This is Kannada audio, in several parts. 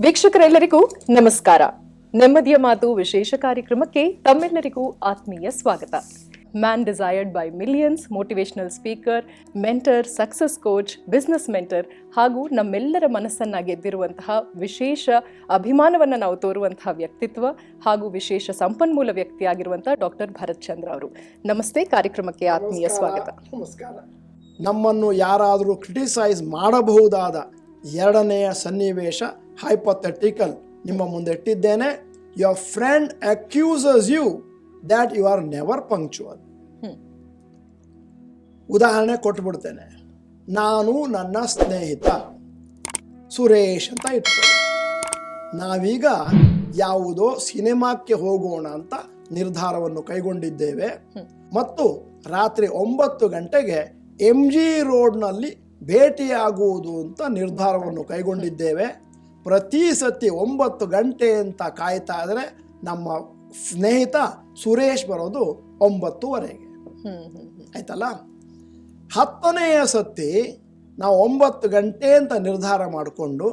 ವೀಕ್ಷಕರೆಲ್ಲರಿಗೂ ನಮಸ್ಕಾರ. ನೆಮ್ಮದಿಯ ಮಾತು ವಿಶೇಷ ಕಾರ್ಯಕ್ರಮಕ್ಕೆ ತಮ್ಮೆಲ್ಲರಿಗೂ ಆತ್ಮೀಯ ಸ್ವಾಗತ. Man desired by millions motivational speaker mentor success coach business mentor ಹಾಗೂ ನಮ್ಮೆಲ್ಲರ ಮನಸ್ಸನ್ನ ಗೆದ್ದಿರುವಂತಹ ವಿಶೇಷ ಅಭಿಮಾನವನ್ನು ನಾವು ತೋರುವಂತಹ ವ್ಯಕ್ತಿತ್ವ ಹಾಗೂ ವಿಶೇಷ ಸಂಪನ್ಮೂಲ ವ್ಯಕ್ತಿಯಾಗಿರುವಂತಹ ಡಾಕ್ಟರ್ ಭರತ್ ಚಂದ್ರ ಅವರು. ನಮಸ್ತೆ ಕಾರ್ಯಕ್ರಮಕ್ಕೆ ಆತ್ಮೀಯ ಸ್ವಾಗತ. ನಮಸ್ಕಾರ. ನಮ್ಮನ್ನು ಯಾರಾದರೂ ಕ್ರಿಟಿಸೈಸ್ ಮಾಡಬಹುದಾದ ಎರಡನೆಯ ಸನ್ನಿವೇಶ ಹೈಪೊಥೆಟಿಕಲ್ ನಿಮ್ಮ ಮುಂದೆ ಇಟ್ಟಿದ್ದೇನೆ. Your friend accuses you that you are never punctual. ಉದಾಹರಣೆ ಕೊಟ್ಬಿಡ್ತೇನೆ. ನಾನು ನನ್ನ ಸ್ನೇಹಿತ ಸುರೇಶ್ ಅಂತ ಇಟ್ಕೊಳ್ಳಿ. ನಾವೀಗ ಯಾವುದೋ ಸಿನಿಮಾಕ್ಕೆ ಹೋಗೋಣ ಅಂತ ನಿರ್ಧಾರವನ್ನು ಕೈಗೊಂಡಿದ್ದೇವೆ. ಮತ್ತು ರಾತ್ರಿ ಒಂಬತ್ತು ಗಂಟೆಗೆ ಎಂ ಜಿ ರೋಡ್ನಲ್ಲಿ ಭೇಟಿಯಾಗುವುದು ಅಂತ ನಿರ್ಧಾರವನ್ನು ಕೈಗೊಂಡಿದ್ದೇವೆ. ಪ್ರತಿ ಸತಿ ಒಂಬತ್ತು ಗಂಟೆ ಅಂತ ಕಾಯ್ತಾ ಇದ್ರೆ ನಮ್ಮ ಸ್ನೇಹಿತ ಸುರೇಶ್ ಬರೋದು ಒಂಬತ್ತುವರೆಗೆ. ಆಯ್ತಲ್ಲ? ಹತ್ತನೆಯ ಸತಿ ನಾವು ಒಂಬತ್ತು ಗಂಟೆ ಅಂತ ನಿರ್ಧಾರ ಮಾಡಿಕೊಂಡು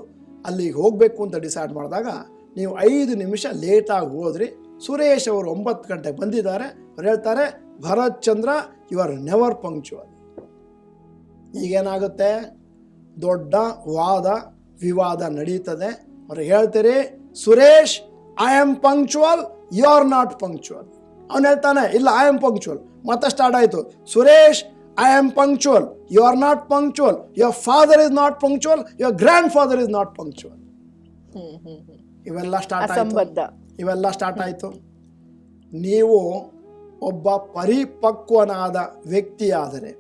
ಅಲ್ಲಿಗೆ ಹೋಗಬೇಕು ಅಂತ ಡಿಸೈಡ್ ಮಾಡಿದಾಗ ನೀವು ಐದು ನಿಮಿಷ ಲೇಟಾಗಿ ಹೋದ್ರಿ. ಸುರೇಶ್ ಅವರು ಒಂಬತ್ತು ಗಂಟೆಗೆ ಬಂದಿದ್ದಾರೆ. ಅವ್ರು ಹೇಳ್ತಾರೆ Bharath Chandra you are never punctual ಈಗೇನಾಗುತ್ತೆ? ದೊಡ್ಡ ವಾದ ವಿವಾದ ನಡೀತದೆ. ಅವ್ರು ಹೇಳ್ತೀರಿ Suresh I am punctual you are not punctual ಅವನು ಹೇಳ್ತಾನೆ ಇಲ್ಲ ಐ ಆಮ್ ಪಂಕ್ಚುವಲ್ ಮತ್ತೆ ಸ್ಟಾರ್ಟ್ ಆಯಿತು Suresh I am punctual you are not punctual your father is not punctual your grandfather is not punctual. ಇವೆಲ್ಲ ಸ್ಟಾರ್ಟ್ ಆಯಿತು. ಇವೆಲ್ಲ ಸ್ಟಾರ್ಟ್ ಆಯಿತು. ನೀವು ಒಬ್ಬ ಪರಿಪಕ್ವನಾದ ವ್ಯಕ್ತಿಯಾದರೆ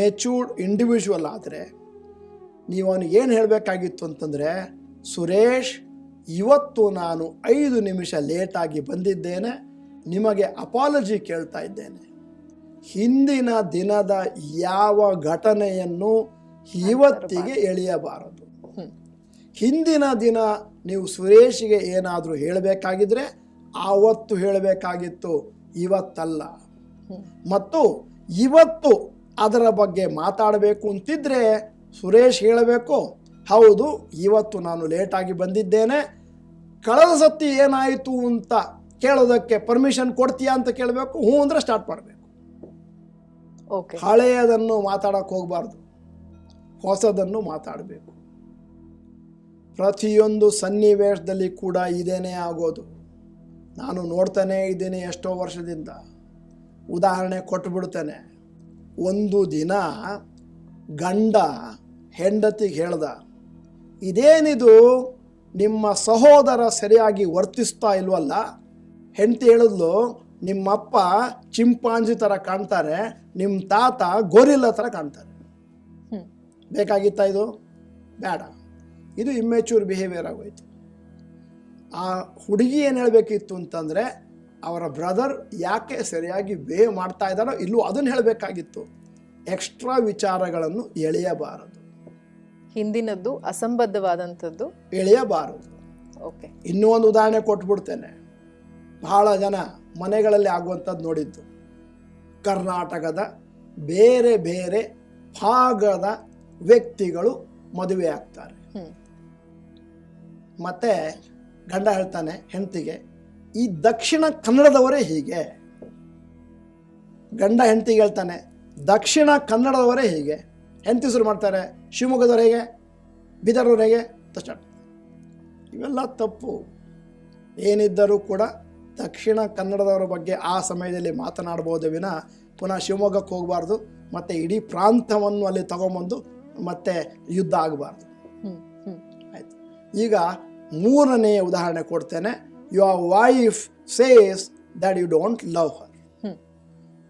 ಮೆಚೂರ್ಡ್ ಇಂಡಿವಿಜುವಲ್ ಆದರೆ ನೀವು ಅವನಿಗೆ ಏನು ಹೇಳಬೇಕಾಗಿತ್ತು ಅಂತಂದರೆ ಸುರೇಶ್ ಇವತ್ತು ನಾನು ಐದು ನಿಮಿಷ ಲೇಟಾಗಿ ಬಂದಿದ್ದೇನೆ ನಿಮಗೆ ಅಪಾಲಜಿ ಕೇಳ್ತಾ ಇದ್ದೇನೆ. ಹಿಂದಿನ ದಿನದ ಯಾವ ಘಟನೆಯನ್ನು ಇವತ್ತಿಗೆ ಎಳೆಯಬಾರದು. ಹಿಂದಿನ ದಿನ ನೀವು ಸುರೇಶ್ಗೆ ಏನಾದರೂ ಹೇಳಬೇಕಾಗಿದ್ರೆ ಆವತ್ತು ಹೇಳಬೇಕಾಗಿತ್ತು ಇವತ್ತಲ್ಲ. ಮತ್ತು ಇವತ್ತು ಅದರ ಬಗ್ಗೆ ಮಾತಾಡಬೇಕು ಅಂತಿದ್ರೆ ಸುರೇಶ್ ಹೇಳಬೇಕು ಹೌದು ಇವತ್ತು ನಾನು ಲೇಟಾಗಿ ಬಂದಿದ್ದೇನೆ. ಕಳೆದ ಸತಿ ಏನಾಯಿತು ಅಂತ ಕೇಳೋದಕ್ಕೆ ಪರ್ಮಿಷನ್ ಕೊಡ್ತೀಯಾ ಅಂತ ಕೇಳಬೇಕು. ಹ್ಞೂ ಅಂದರೆ ಸ್ಟಾರ್ಟ್ ಮಾಡಬೇಕು. ಓಕೆ ಹಳೆಯದನ್ನು ಮಾತಾಡಕ್ಕೆ ಹೋಗಬಾರ್ದು. ಹೊಸದನ್ನು ಮಾತಾಡಬೇಕು. ಪ್ರತಿಯೊಂದು ಸನ್ನಿವೇಶದಲ್ಲಿ ಕೂಡ ಇದೇನೇ ಆಗೋದು. ನಾನು ನೋಡ್ತಾನೇ ಇದ್ದೀನಿ ಎಷ್ಟೋ ವರ್ಷದಿಂದ. ಉದಾಹರಣೆ ಕೊಟ್ಟುಬಿಡ್ತೇನೆ ಒಂದು ದಿನ ಗಂಡ ಹೆಂಡತಿಗೆ ಹೇಳ್ದ ಇದೇನಿದು? ನಿಮ್ಮ ಸಹೋದರ ಸರಿಯಾಗಿ ವರ್ತಿಸ್ತಾ ಇಲ್ವಲ್ಲ? ಹೆಂಡತಿ ಹೇಳಿದ್ಲು ನಿಮ್ಮಪ್ಪ ಚಿಂಪಾಂಜಿ ಥರ ಕಾಣ್ತಾರೆ ನಿಮ್ಮ ತಾತ ಗೋರಿಲ್ಲ ಥರ ಕಾಣ್ತಾರೆ. ಬೇಕಾಗಿತ್ತ ಇದು? ಬೇಡ. ಇದು ಇಮ್ಮೆಚೂರ್ ಬಿಹೇವಿಯರ್ ಆಗೋಯ್ತು. ಆ ಹುಡುಗಿ ಏನು ಹೇಳಬೇಕಿತ್ತು ಅಂತಂದರೆ ಅವರ ಬ್ರದರ್ ಯಾಕೆ ಸರಿಯಾಗಿ ಬೇ ಮಾಡ್ತಾ ಇದ್ದಾರೋ ಇಲ್ಲೂ ಅದನ್ನು ಹೇಳಬೇಕಾಗಿತ್ತು. ಎಕ್ಸ್ಟ್ರಾ ವಿಚಾರಗಳನ್ನು ಎಳೆಯಬಾರದು. ಹಿಂದಿನದ್ದು ಅಸಂಬದ್ಧವಾದಂಥದ್ದು. ಎಳೆಯಬಾರದು. ಓಕೆ. ಇನ್ನೂ ಒಂದು ಉದಾಹರಣೆ ಕೊಟ್ಬಿಡ್ತೇನೆ. ಬಹಳ ಜನ ಮನೆಗಳಲ್ಲಿ ಆಗುವಂಥದ್ದು ನೋಡಿದ್ದು. ಕರ್ನಾಟಕದ ಬೇರೆ ಬೇರೆ ಭಾಗದ ವ್ಯಕ್ತಿಗಳು ಮದುವೆ ಆಗ್ತಾರೆ. ಮತ್ತೆ ಗಂಡ ಹೇಳ್ತಾನೆ ಹೆಂಡತಿಗೆ ಈ ದಕ್ಷಿಣ ಕನ್ನಡದವರೇ ಹೀಗೆ. ಗಂಡ ಹೆಂಡತಿಗೆ ಹೇಳ್ತಾನೆ ದಕ್ಷಿಣ ಕನ್ನಡದವರೇ ಹೀಗೆ. ಹೆಂತಿಸರು ಮಾಡ್ತಾರೆ ಶಿವಮೊಗ್ಗದವ್ರು ಹೇಗೆ ಬೀದರ್ನವ್ರು ಹೇಗೆ ತಷ್ಟ ಇವೆಲ್ಲ ತಪ್ಪು. ಏನಿದ್ದರೂ ಕೂಡ ದಕ್ಷಿಣ ಕನ್ನಡದವರ ಬಗ್ಗೆ ಆ ಸಮಯದಲ್ಲಿ ಮಾತನಾಡ್ಬೋದು ವಿನ ಪುನಃ ಶಿವಮೊಗ್ಗಕ್ಕೆ ಹೋಗಬಾರ್ದು ಮತ್ತು ಇಡೀ ಪ್ರಾಂತವನ್ನು ಅಲ್ಲಿ ತಗೊಂಬಂದು ಮತ್ತೆ ಯುದ್ಧ ಆಗಬಾರ್ದು. ಆಯಿತು. ಈಗ ಮೂರನೆಯ ಉದಾಹರಣೆ ಕೊಡ್ತೇನೆ. Your wife says that you don't love her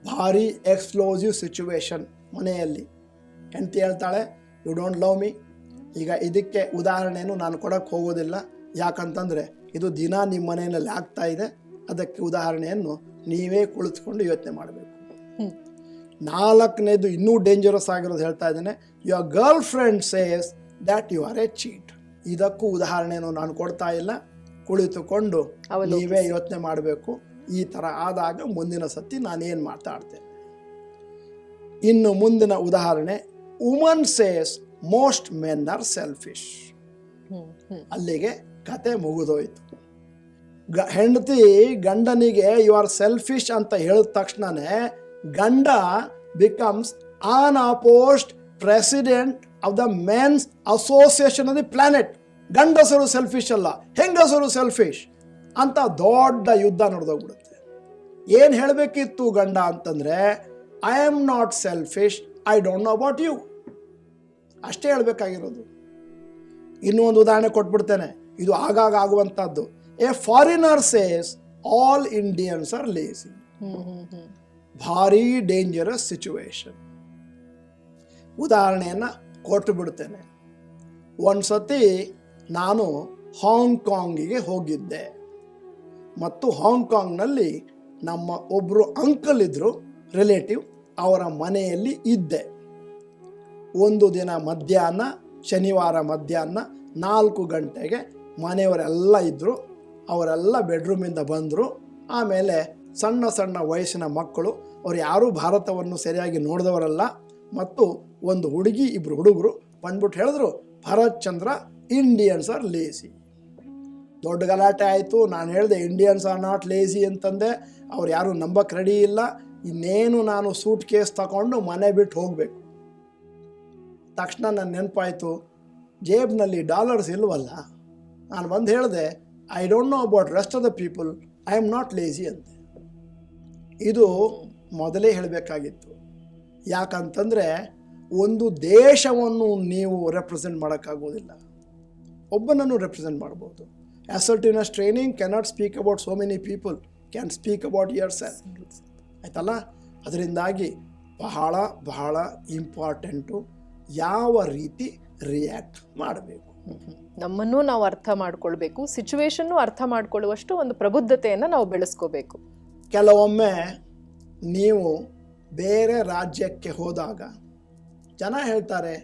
ಭಾರಿ ಎಕ್ಸ್ಪ್ಲೋಸಿವ್ ಸಿಚುವೇಶನ್ ಮನೆಯಲ್ಲಿ. ಹೆಂಡತಿ ಹೇಳ್ತಾಳೆ ಯು ಡೋಂಟ್ ಲವ್ ಮೀ ಈಗ ಇದಕ್ಕೆ ಉದಾಹರಣೆಯನ್ನು ನಾನು ಕೊಡೋಕ್ಕೆ ಹೋಗೋದಿಲ್ಲ. ಯಾಕಂತಂದರೆ ಇದು ದಿನ ನಿಮ್ಮ ಮನೆಯಲ್ಲಿ ಆಗ್ತಾ ಇದೆ. ಅದಕ್ಕೆ ಉದಾಹರಣೆಯನ್ನು ನೀವೇ ಕುಳಿತುಕೊಂಡು ಯೋಚನೆ ಮಾಡಬೇಕು. ನಾಲ್ಕನೇದು ಇನ್ನೂ ಡೇಂಜರಸ್ ಆಗಿರೋದು ಹೇಳ್ತಾ ಇದ್ದೇನೆ. Your girlfriend says that you are a cheat ಇದಕ್ಕೂ ಉದಾಹರಣೆಯನ್ನು ನಾನು ಕೊಡ್ತಾ ಇಲ್ಲ. ಕುಳಿತುಕೊಂಡು. ನೀವೇ ಯೋಚನೆ ಮಾಡಬೇಕು. ಈ ಥರ ಆದಾಗ ಮುಂದಿನ ಸತಿ ನಾನೇನು ಮಾತಾಡ್ತೇನೆ ಇನ್ನು ಮುಂದಿನ ಉದಾಹರಣೆ woman says most men are selfish ಅಲ್ಲಿಗೆ ಕತೆ ಮುಗಿದೋಯ್ತು. ಗ ಹೆಂಡತಿ ಗಂಡನಿಗೆ ಯು ಆರ್ ಸೆಲ್ಫಿಶ್ ಅಂತ ಹೇಳಿದ ತಕ್ಷಣನೇ ಗಂಡ becomes an apostle president of the men's association of the planet ಗಂಡಸರು ಸೆಲ್ಫಿಶ್ ಅಲ್ಲ ಹೆಂಗಸರು ಸೆಲ್ಫಿಶ್ ಅಂತ ದೊಡ್ಡ ಯುದ್ಧ ನಡೆದೋಗ್ಬಿಡುತ್ತೆ. ಏನು ಹೇಳಬೇಕಿತ್ತು ಗಂಡ ಅಂತಂದರೆ I am not selfish I don't know about you ಅಷ್ಟೇ ಹೇಳಬೇಕಾಗಿರೋದು. ಇನ್ನೂ ಒಂದು ಉದಾಹರಣೆ ಕೊಟ್ಬಿಡ್ತೇನೆ. ಇದು ಆಗಾಗ ಆಗುವಂಥದ್ದು. A foreigner says all Indians are lazy ಭಾರಿ ಡೇಂಜರಸ್ ಸಿಚುವೇಶನ್ ಉದಾಹರಣೆಯನ್ನು ಕೊಟ್ಟು ಬಿಡ್ತೇನೆ. ಒಂದು ಸತಿ ನಾನು ಹಾಂಗ್ಕಾಂಗಿಗೆ ಹೋಗಿದ್ದೆ. ಮತ್ತು ಹಾಂಗ್ಕಾಂಗ್ನಲ್ಲಿ ನಮ್ಮ ಒಬ್ಬರು ಅಂಕಲ್ ಇದ್ದರು ರಿಲೇಟಿವ್ ಅವರ ಮನೆಯಲ್ಲಿ ಇದ್ದೆ. ಒಂದು ದಿನ ಮಧ್ಯಾಹ್ನ, ಶನಿವಾರ ಮಧ್ಯಾಹ್ನ ನಾಲ್ಕು ಗಂಟೆಗೆ ಮನೆಯವರೆಲ್ಲ ಇದ್ದರು ಅವರೆಲ್ಲ ಬೆಡ್ರೂಮಿಂದ ಬಂದರು. ಆಮೇಲೆ ಸಣ್ಣ ಸಣ್ಣ ವಯಸ್ಸಿನ ಮಕ್ಕಳು, ಅವ್ರು ಯಾರೂ ಭಾರತವನ್ನು ಸರಿಯಾಗಿ ನೋಡಿದವರಲ್ಲ, ಮತ್ತು ಒಂದು ಹುಡುಗಿ ಇಬ್ಬರು ಹುಡುಗರು ಬಂದ್ಬಿಟ್ಟು ಹೇಳಿದ್ರು, Bharath Chandra Indians are lazy ದೊಡ್ಡ ಗಲಾಟೆ ಆಯಿತು. ನಾನು ಹೇಳಿದೆ ಇಂಡಿಯನ್ಸ್ ಆರ್ ನಾಟ್ ಲೇಸಿ ಅಂತಂದೆ. ಅವ್ರು ಯಾರೂ ನಂಬಕ್ಕೆ ರೆಡಿ ಇಲ್ಲ. ಇನ್ನೇನು ನಾನು ಸೂಟ್ ಕೇಸ್ ತಗೊಂಡು ಮನೆ ಬಿಟ್ಟು ಹೋಗಬೇಕು. ತಕ್ಷಣ ನನ್ನ ನೆನಪಾಯಿತು, ಜೇಬ್ನಲ್ಲಿ ಡಾಲರ್ಸ್ ಇಲ್ವಲ್ಲ? ನಾನು ಬಂದು ಹೇಳಿದೆ I don't know about rest of the people I am not lazy ಅಂತೆ ಇದು ಮೊದಲೇ ಹೇಳಬೇಕಾಗಿತ್ತು. ಯಾಕಂತಂದರೆ, ಒಂದು ದೇಶವನ್ನು ನೀವು ರೆಪ್ರೆಸೆಂಟ್ ಮಾಡೋಕ್ಕಾಗೋದಿಲ್ಲ. ಒಬ್ಬನನ್ನು ರೆಪ್ರೆಸೆಂಟ್ ಮಾಡ್ಬೋದು. Assertiveness training cannot speak about so many people can speak about yourself ಆಯ್ತಲ್ಲ? ಅದರಿಂದಾಗಿ ಬಹಳ ಬಹಳ ಇಂಪಾರ್ಟೆಂಟು ಯಾವ ರೀತಿ ರಿಯಾಕ್ಟ್ ಮಾಡಬೇಕು. ನಮ್ಮನ್ನು ನಾವು ಅರ್ಥ ಮಾಡ್ಕೊಳ್ಬೇಕು ಸಿಚುವೇಶನ್ನು ಅರ್ಥ ಮಾಡಿಕೊಳ್ಳುವಷ್ಟು ಒಂದು ಪ್ರಬುದ್ಧತೆಯನ್ನು ನಾವು ಬೆಳೆಸ್ಕೋಬೇಕು. ಕೆಲವೊಮ್ಮೆ ನೀವು ಬೇರೆ ರಾಜ್ಯಕ್ಕೆ ಹೋದಾಗ ಜನ ಹೇಳ್ತಾರೆ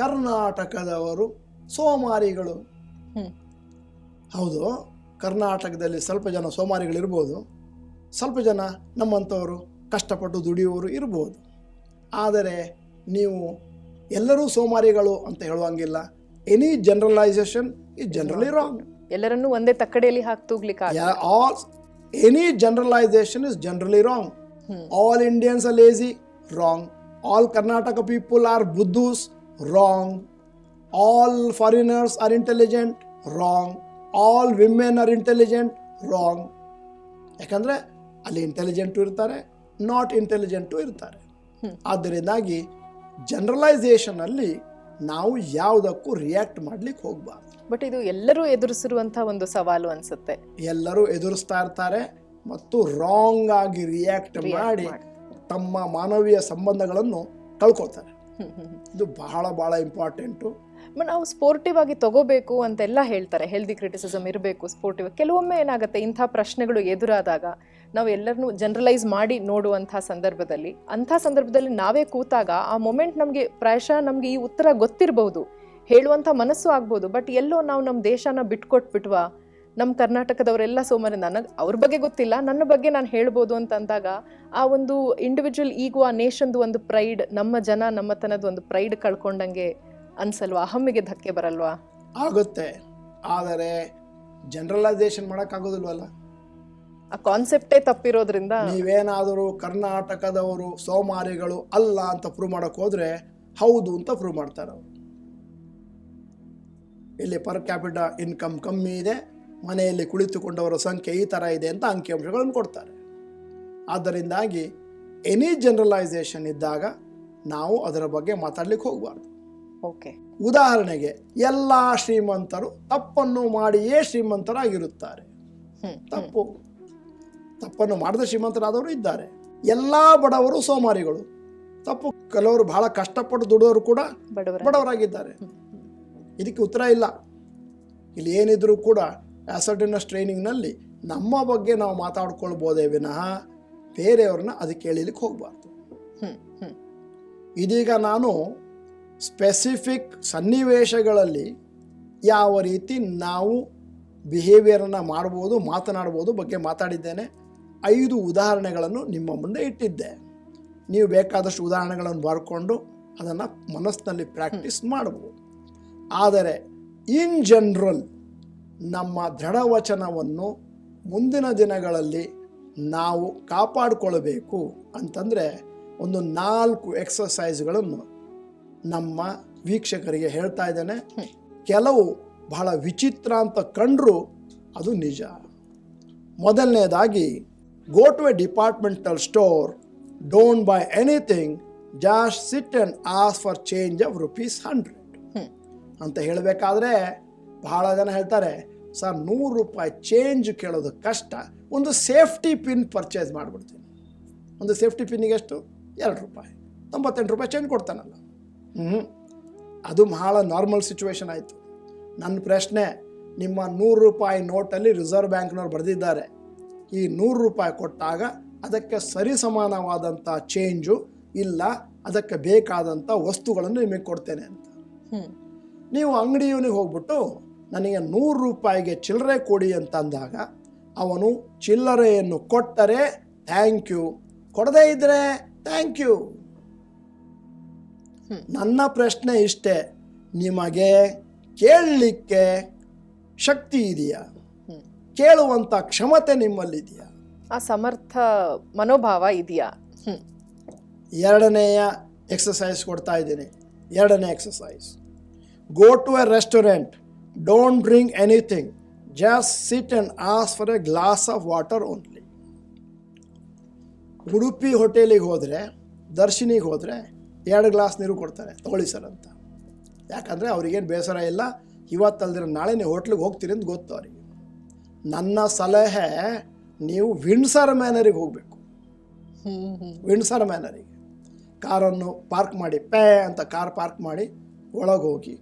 ಕರ್ನಾಟಕದವರು ಸೋಮಾರಿಗಳು. ಹೌದು ಕರ್ನಾಟಕದಲ್ಲಿ ಸ್ವಲ್ಪ ಜನ ಸೋಮಾರಿಗಳಿರ್ಬೋದು. ಸ್ವಲ್ಪ ಜನ ನಮ್ಮಂಥವರು ಕಷ್ಟಪಟ್ಟು ದುಡಿಯುವವರು ಇರ್ಬೋದು. ಆದರೆ ನೀವು ಎಲ್ಲರೂ ಸೋಮಾರಿಗಳು ಅಂತ ಹೇಳುವಂಗಿಲ್ಲ. Any generalisation is generally wrong ಎಲ್ಲರನ್ನೂ ಒಂದೇ ತಕ್ಕಡಿಯಲ್ಲಿ ಹಾಕಿ ತೂಗ್ಲಿಕ್ಕೆ all any generalisation is generally wrong all Indians are All Indians are lazy, people All Karnataka people are Buddhus, wrong All foreigners are women are intelligent wrong. ಯಾಕಂದರೆ ಅಲ್ಲಿ ಇಂಟೆಲಿಜೆಂಟು ಇರ್ತಾರೆ ನಾಟ್ ಇಂಟೆಲಿಜೆಂಟು ಇರ್ತಾರೆ. ಆದ್ದರಿಂದಾಗಿ ಜನರಲೈಸೇಷನಲ್ಲಿ ನಾವು ಯಾವುದಕ್ಕೂ ರಿಯಾಕ್ಟ್ ಮಾಡ್ಲಿಕ್ಕೆ ಹೋಗಬಾರ್ದು. ಬಟ್ ಇದು ಎಲ್ಲರೂ ಎದುರಿಸಿರುವಂತಹ ಒಂದು ಸವಾಲು ಅನಿಸುತ್ತೆ. ಎಲ್ಲರೂ ಎದುರಿಸ್ತಾ ಇರ್ತಾರೆ ಮತ್ತು ರಾಂಗ್ ಆಗಿ ರಿಯಾಕ್ಟ್ ಮಾಡಿ ತಮ್ಮ ಮಾನವೀಯ ಸಂಬಂಧಗಳನ್ನು ಕಳ್ಕೊತಾರೆ. ಇದು ಬಹಳ ಬಹಳ ಇಂಪಾರ್ಟೆಂಟು ಬಟ್ ನಾವು ಸ್ಪೋರ್ಟಿವ್ ಆಗಿ ತಗೋಬೇಕು ಅಂತೆಲ್ಲ ಹೇಳ್ತಾರೆ. ಹೆಲ್ದಿ ಕ್ರಿಟಿಸಿಸಮ್ ಇರಬೇಕು ಸ್ಪೋರ್ಟಿವ್ ಕೆಲವೊಮ್ಮೆ ಏನಾಗುತ್ತೆ, ಇಂಥ ಪ್ರಶ್ನೆಗಳು ಎದುರಾದಾಗ ನಾವು ಎಲ್ಲರನ್ನೂ ಜನರಲೈಸ್ ಮಾಡಿ ನೋಡುವಂಥ ಸಂದರ್ಭದಲ್ಲಿ. ಅಂಥ ಸಂದರ್ಭದಲ್ಲಿ ನಾವೇ ಕೂತಾಗ ಆ ಮೊಮೆಂಟ್ ನಮಗೆ ಪ್ರಾಯಶಃ ನಮಗೆ ಈ ಉತ್ತರ ಗೊತ್ತಿರಬಹುದು ಹೇಳುವಂಥ ಮನಸ್ಸು ಆಗ್ಬೋದು. ಬಟ್ ಎಲ್ಲೋ ನಾವು ನಮ್ಮ ದೇಶನ ಬಿಟ್ಕೊಟ್ಬಿಟ್ವಾ, ನಮ್ಮ ಕರ್ನಾಟಕದವರೆಲ್ಲ ಸೋಮಾರಿ ನನಗೆ ಅವ್ರ ಬಗ್ಗೆ ಗೊತ್ತಿಲ್ಲ, ನನ್ನ ಬಗ್ಗೆ ನಾನು ಹೇಳ್ಬೋದು ಅಂತ ಅಂದಾಗ ಆ ಒಂದು ಇಂಡಿವಿಜುವಲ್ ಈಗೋ ಆ ನೇಷನ್ದು ಒಂದು ಪ್ರೈಡ್ ನಮ್ಮ ಜನ ನಮ್ಮತನದ ಒಂದು ಪ್ರೈಡ್ ಕಳ್ಕೊಂಡಂಗೆ ಅನ್ಸಲ್ವಾ? ಹಮ್ಮಿಗೆ ಧಕ್ಕೆ ಬರಲ್ವಾ? ಆಗುತ್ತೆ. ಆದರೆ ಜನರಲೈಸೇಷನ್ ಮಾಡೋಕ್ಕಾಗೋದಿಲ್ವಲ್ಲ? ಆ ಕಾನ್ಸೆಪ್ಟೇ ತಪ್ಪಿರೋದ್ರಿಂದ ನೀವೇನಾದರೂ ಕರ್ನಾಟಕದವರು ಸೋಮಾರಿಗಳು ಅಲ್ಲ ಅಂತ ಪ್ರೂವ್ ಮಾಡೋಕೆ ಹೋದರೆ ಹೌದು ಅಂತ ಪ್ರೂವ್ ಮಾಡ್ತಾರೆ ಅವರು. ಇಲ್ಲಿ ಪರ್ ಕ್ಯಾಪಿಟ ಇನ್ಕಮ್ ಕಮ್ಮಿ ಇದೆ ಮನೆಯಲ್ಲಿ ಕುಳಿತುಕೊಂಡವರ ಸಂಖ್ಯೆ ಈ ಥರ ಇದೆ ಅಂತ ಅಂಕಿಅಂಶಗಳನ್ನು ಕೊಡ್ತಾರೆ. ಆದ್ದರಿಂದಾಗಿ ಎನಿ ಜನರಲೈಸೇಷನ್ ಇದ್ದಾಗ ನಾವು ಅದರ ಬಗ್ಗೆ ಮಾತಾಡ್ಲಿಕ್ಕೆ ಹೋಗಬಾರ್ದು. ಓಕೆ. ಉದಾಹರಣೆಗೆ ಎಲ್ಲ ಶ್ರೀಮಂತರು ತಪ್ಪನ್ನು ಮಾಡಿಯೇ ಶ್ರೀಮಂತರಾಗಿರುತ್ತಾರೆ. ತಪ್ಪು ತಪ್ಪನ್ನು ಮಾಡಿದ ಶ್ರೀಮಂತರಾದವರು ಇದ್ದಾರೆ. ಎಲ್ಲ ಬಡವರು ಸೋಮಾರಿಗಳು. ತಪ್ಪು ಕೆಲವರು ಬಹಳ ಕಷ್ಟಪಟ್ಟು ದುಡಿದವರು ಕೂಡ ಬಡವರಾಗಿದ್ದಾರೆ. ಇದಕ್ಕೆ ಉತ್ತರ ಇಲ್ಲ. ಇಲ್ಲಿ ಏನಿದ್ರೂ ಕೂಡ ಆಸರ್ಟಿನಸ್ ಟ್ರೈನಿಂಗ್ನಲ್ಲಿ ನಮ್ಮ ಬಗ್ಗೆ ನಾವು ಮಾತಾಡ್ಕೊಳ್ಬೋದೇ ವಿನಃ ಬೇರೆಯವ್ರನ್ನ ಅದಕ್ಕೆ ಹೇಳಿಲಿಕ್ಕೆ ಹೋಗಬಾರ್ದು. ಇದೀಗ ನಾನು ಸ್ಪೆಸಿಫಿಕ್ ಸನ್ನಿವೇಶಗಳಲ್ಲಿ ಯಾವ ರೀತಿ ನಾವು ಬಿಹೇವಿಯರನ್ನು ಮಾಡ್ಬೋದು, ಮಾತನಾಡ್ಬೋದು ಬಗ್ಗೆ ಮಾತಾಡಿದ್ದೇನೆ, ಐದು ಉದಾಹರಣೆಗಳನ್ನು ನಿಮ್ಮ ಮುಂದೆ ಇಟ್ಟಿದ್ದೆ. ನೀವು ಬೇಕಾದಷ್ಟು ಉದಾಹರಣೆಗಳನ್ನು ಬರ್ಕೊಂಡು ಅದನ್ನು ಮನಸ್ಸಿನಲ್ಲಿ ಪ್ರಾಕ್ಟೀಸ್ ಮಾಡ್ಬೋದು. ಆದರೆ ಇನ್ ಜನರಲ್ ನಮ್ಮ ದೃಢವಚನವನ್ನು ಮುಂದಿನ ದಿನಗಳಲ್ಲಿ ನಾವು ಕಾಪಾಡಿಕೊಳ್ಳಬೇಕು ಅಂತಂದರೆ ಒಂದು ನಾಲ್ಕು ಎಕ್ಸಸೈಸ್ಗಳನ್ನು ನಮ್ಮ ವೀಕ್ಷಕರಿಗೆ ಹೇಳ್ತಾ ಇದ್ದೇನೆ, ಕೆಲವು ಬಹಳ ವಿಚಿತ್ರ ಅಂತ ಕಂಡ್ರು ಅದು ನಿಜ. ಮೊದಲನೇದಾಗಿ go to a departmental store don't buy anything just sit and ask for change of rupees hundred ಅಂತ ಹೇಳಬೇಕಾದ್ರೆ, ಬಹಳ ಜನ ಹೇಳ್ತಾರೆ, ಸರ್, ನೂರು ರೂಪಾಯಿ ಚೇಂಜ್ ಕೇಳೋದು ಕಷ್ಟ. ಒಂದು ಸೇಫ್ಟಿ ಪಿನ್ ಪರ್ಚೇಸ್ ಮಾಡಿಬಿಡ್ತೀನಿ. ಒಂದು ಸೇಫ್ಟಿ ಪಿನ್ನಿಗೆ ಎಷ್ಟು? ಎರಡು ರೂಪಾಯಿ. ತೊಂಬತ್ತೆಂಟು ರೂಪಾಯಿ ಚೇಂಜ್ ಕೊಡ್ತಾನಲ್ಲ. ಅದು ಬಹಳ ನಾರ್ಮಲ್ ಸಿಚುವೇಶನ್ ಆಯಿತು. ನನ್ನ ಪ್ರಶ್ನೆ ನಿಮ್ಮ ನೂರು ರೂಪಾಯಿ ನೋಟಲ್ಲಿ ರಿಸರ್ವ್ ಬ್ಯಾಂಕ್ನವ್ರು ಬರೆದಿದ್ದಾರೆ. ಈ ನೂರು ರೂಪಾಯಿ ಕೊಟ್ಟಾಗ ಅದಕ್ಕೆ ಸರಿ ಸಮಾನವಾದಂಥ ಚೇಂಜು ಇಲ್ಲ ಅದಕ್ಕೆ ಬೇಕಾದಂಥ ವಸ್ತುಗಳನ್ನು ನಿಮಗೆ ಕೊಡ್ತೇನೆ ಅಂತ. ನೀವು ಅಂಗಡಿಯವನಿಗೆ ಹೋಗ್ಬಿಟ್ಟು ನನಗೆ ನೂರು ರೂಪಾಯಿಗೆ ಚಿಲ್ಲರೆ ಕೊಡಿ ಅಂತ ಅಂದಾಗ ಅವನು ಚಿಲ್ಲರೆಯನ್ನು ಕೊಟ್ಟರೆ ಥ್ಯಾಂಕ್ ಯು ಕೊಡದೇ ಇದ್ದರೆ ಥ್ಯಾಂಕ್ ಯು ನನ್ನ ಪ್ರಶ್ನೆ ಇಷ್ಟೇ. ನಿಮಗೆ ಕೇಳಲಿಕ್ಕೆ ಶಕ್ತಿ ಇದೆಯಾ? ಕೇಳುವಂಥ ಕ್ಷಮತೆ ನಿಮ್ಮಲ್ಲಿದೆಯಾ? ಆ ಸಮರ್ಥ ಮನೋಭಾವ ಇದೆಯಾ? ಎರಡನೆಯ ಎಕ್ಸಸೈಸ್ ಕೊಡ್ತಾ ಇದ್ದೀನಿ. ಎರಡನೇ exercise go to a restaurant don't drink anything just sit and ask for a glass of water only Udupi ಹೋಟೆಲಿಗೆ ಹೋದರೆ ದರ್ಶಿನಿಗೆ ಹೋದರೆ ಎರಡು ಗ್ಲಾಸ್ ನೀರು ಕೊಡ್ತಾರೆ ತಗೊಳ್ಳಿ ಸರ್ ಅಂತ. ಯಾಕಂದರೆ ಅವ್ರಿಗೇನು ಬೇಸರ ಇಲ್ಲ ಇವತ್ತಲ್ದಿರ ನಾಳೆ ನೀವು ಹೋಟ್ಲಿಗೆ ಹೋಗ್ತೀರಿ ಅಂತ ಗೊತ್ತು ಅವರಿಗೆ. ನನ್ನ ಸಲಹೆ ನೀವು ವಿಂಡ್ಸರ್ ಮ್ಯಾನರಿಗೆ ಹೋಗಬೇಕು. ವಿಂಡ್ಸರ್ ಮ್ಯಾನರಿಗೆ. ಕಾರನ್ನು ಪಾರ್ಕ್ ಮಾಡಿ ಪೇ ಅಂತ ಕಾರ್ ಪಾರ್ಕ್ ಮಾಡಿ ಒಳಗೆ ಹೋಗಿ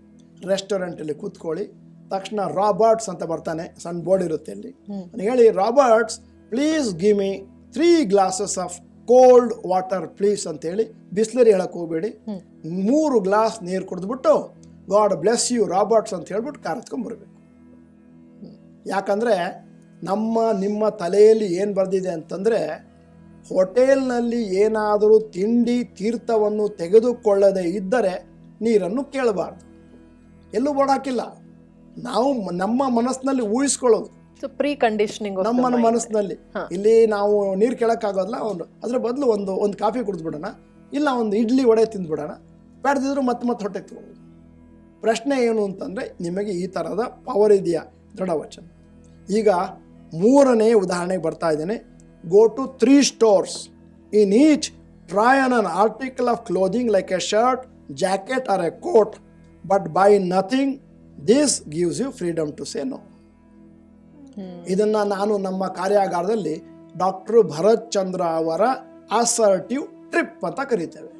ರೆಸ್ಟೋರೆಂಟಲ್ಲಿ ಕೂತ್ಕೊಳ್ಳಿ. ತಕ್ಷಣ ರಾಬರ್ಟ್ಸ್ ಅಂತ ಬರ್ತಾನೆ ಸಣ್ಣ ಬೋರ್ಡ್ ಇರುತ್ತೆ ಅಲ್ಲಿ. ನಾನು ಹೇಳಿ Roberts please give me three glasses of cold water please ಅಂತೇಳಿ ಬಿಸ್ಲರಿ ಹೇಳಕ್ಕೆ ಹೋಗಬೇಡಿ. ಮೂರು ಗ್ಲಾಸ್ ನೀರು ಕುಡಿದ್ಬಿಟ್ಟು ಗಾಡ್ ಬ್ಲೆಸ್ ಯು ರಾಬರ್ಟ್ಸ್ ಅಂತ ಹೇಳ್ಬಿಟ್ಟು ಕಾರ್ ಹತ್ಕೊಂಡ್ಬರ್ಬೇಕು ಯಾಕಂದರೆ ನಮ್ಮ ನಿಮ್ಮ ತಲೆಯಲ್ಲಿ ಏನು ಬರೆದಿದೆ ಅಂತಂದರೆ ಹೋಟೆಲ್ನಲ್ಲಿ ಏನಾದರೂ ತಿಂಡಿ ತೀರ್ಥವನ್ನು ತೆಗೆದುಕೊಳ್ಳದೆ ಇದ್ದರೆ ನೀರನ್ನು ಕೇಳಬಾರ್ದು. ಎಲ್ಲೂ ಬೋರ್ಡ್ ಹಾಕಿಲ್ಲ ನಾವು ನಮ್ಮ ಮನಸ್ಸಿನಲ್ಲಿ ಊಹಿಸ್ಕೊಳ್ಳೋದು. ಪ್ರೀ ಕಂಡೀಷನಿಂಗ್ ನಮ್ಮ ಮನಸ್ಸಿನಲ್ಲಿ. ಇಲ್ಲಿ ನಾವು ನೀರು ಕೇಳೋಕ್ಕಾಗೋದಿಲ್ಲ ಒಂದು ಅದ್ರ ಬದಲು ಒಂದು ಒಂದು ಕಾಫಿ ಕುಡಿದ್ಬಿಡೋಣ. ಇಲ್ಲ ಒಂದು ಇಡ್ಲಿ ವಡೆ ತಿಂದ್ಬಿಡೋಣ. ಬೇಡದಿದ್ರು ಮತ್ತೆ ಮತ್ತೆ ಹೊಟ್ಟೆ ತಗೋಬೋದು ಪ್ರಶ್ನೆ ಏನು ಅಂತಂದರೆ ನಿಮಗೆ ಈ ಥರದ ಪವರ್ ಇದೆಯಾ? ದೃಢವಚನ. ಈಗ ಮೂರನೇ ಉದಾಹರಣೆಗೆ ಬರ್ತಾ ಇದ್ದೇನೆ. Go to three stores in each try on an article of clothing like a shirt jacket or a coat but buy nothing this gives you freedom to say no ಇದನ್ನ ನಾನು ನಮ್ಮ ಕಾರ್ಯಾಗಾರದಲ್ಲಿ ಡಾಕ್ಟರ್ ಭರತ್ ಚಂದ್ರ ಅವರ ಅಸರ್ಟಿವ್ ಟ್ರಿಪ್ ಅಂತ ಕರೀತೇವೆ.